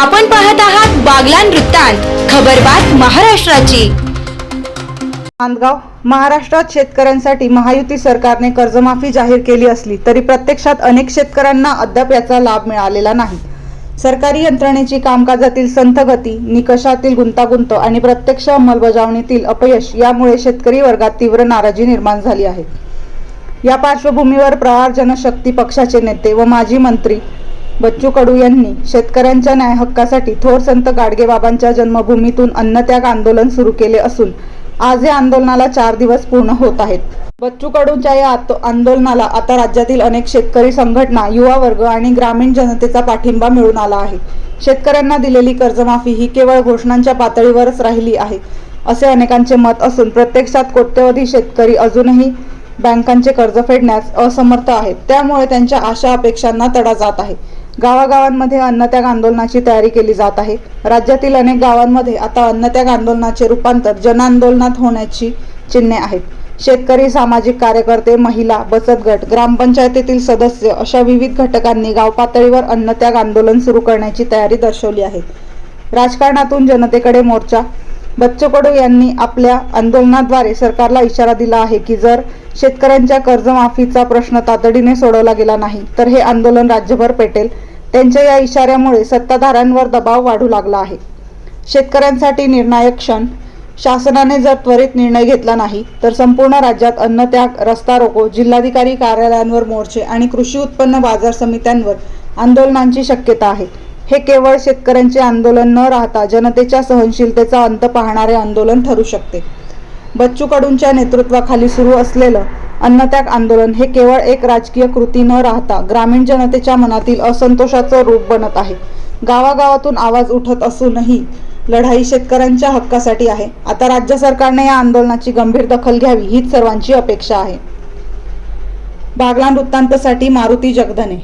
आपण पाहत आहात बागलान वृत्तांत खबरबात महाराष्ट्राची. नांदगाव महाराष्ट्रात शेतकऱ्यांसाठी महायुती सरकारने कर्जमाफी जाहीर केली असली तरी प्रत्यक्षात अनेक शेतकऱ्यांना अद्याप याचा लाभ मिळालेला नाही. सरकारी यंत्रणेची कामकाजातील संथ गती निकषातील गुंतागुंत आणि प्रत्यक्ष अंमलबजावणीतील अपयश यामुळे शेतकरी वर्गात तीव्र नाराजी निर्माण झाली आहे. या पार्श्वभूमीवर प्रहार जनशक्ती पक्षाचे नेते व माजी मंत्री बच्चू कडू यांनी शेतकऱ्यांच्या न्याय हक्कासाठी थोर संत गाडगेबाबांच्या जन्मभूमीतून अन्नत्याग आंदोलन सुरू केले असून आज या आंदोलनाला चार दिवस पूर्ण होत आहेत. बच्चू कडूंच्या या आंदोलनाला आता राज्यातील अनेक शेतकरी संघटना युवा वर्ग आणि ग्रामीण जनतेचा पाठिंबा मिळून आला आहे. शेतकऱ्यांना दिलेली कर्जमाफी ही केवळ घोषणांच्या पातळीवरच राहिली आहे असे अनेकांचे मत असून प्रत्यक्षात कोट्यवधी शेतकरी अजूनही बँकांचे कर्ज फेडण्यास असमर्थ आहेत. त्यामुळे त्यांच्या आशा अपेक्षांना तडा जात आहे. गावागावांमध्ये अन्नत्याग आंदोलनाची तयारी केली जात आहे. राज्यातील अनेक गावांमध्ये आता अन्नत्याग आंदोलनाचे रूपांतर जनआंदोलनात होण्याची चिन्हे आहेत. शेतकरी सामाजिक कार्यकर्ते महिला बचत गट ग्रामपंचायतीतील सदस्य अशा विविध घटकांनी गाव पातळीवर अन्नत्याग आंदोलन सुरू करण्याची तयारी दर्शवली आहे. राजकारणातून जनतेकडे मोर्चा. बच्चू कडू यांनी आपल्या आंदोलनाद्वारे सरकारला इशारा दिला आहे की जर शेतकऱ्यांच्या कर्जमाफीचा प्रश्न तातडीने सोडवला गेला नाही तर हे आंदोलन राज्यभर पेटेल. त्यांच्या या इशाऱ्यामुळे सत्ताधाऱ्यांवर दबाव वाढू लागला आहे. शेतकऱ्यांसाठी निर्णायक क्षण. शासनाने जर त्वरित निर्णय घेतला नाही तर संपूर्ण राज्यात अन्नत्याग रस्ता रोको जिल्हाधिकारी कार्यालयांवर मोर्चे आणि कृषी उत्पन्न बाजार समित्यांवर आंदोलनांची शक्यता आहे. हे केवळ शेतकऱ्यांचे आंदोलन न राहता जनतेच्या सहनशीलतेचा अंत पाहणारे आंदोलन ठरू शकते. बच्चू कडूंच्या नेतृत्वाखाली सुरू असलेलं अन्नत्याग आंदोलन हे केवळ एक राजकीय कृती न राहता ग्रामीण जनतेच्या मनातील असंतोषाचं रूप बनत आहे. गावागावातून आवाज उठत असूनही लढाई शेतकऱ्यांच्या हक्कासाठी आहे. आता राज्य सरकारने या आंदोलनाची गंभीर दखल घ्यावी हीच सर्वांची अपेक्षा आहे. बागलान वृत्तांतसाठी मारुती जगधने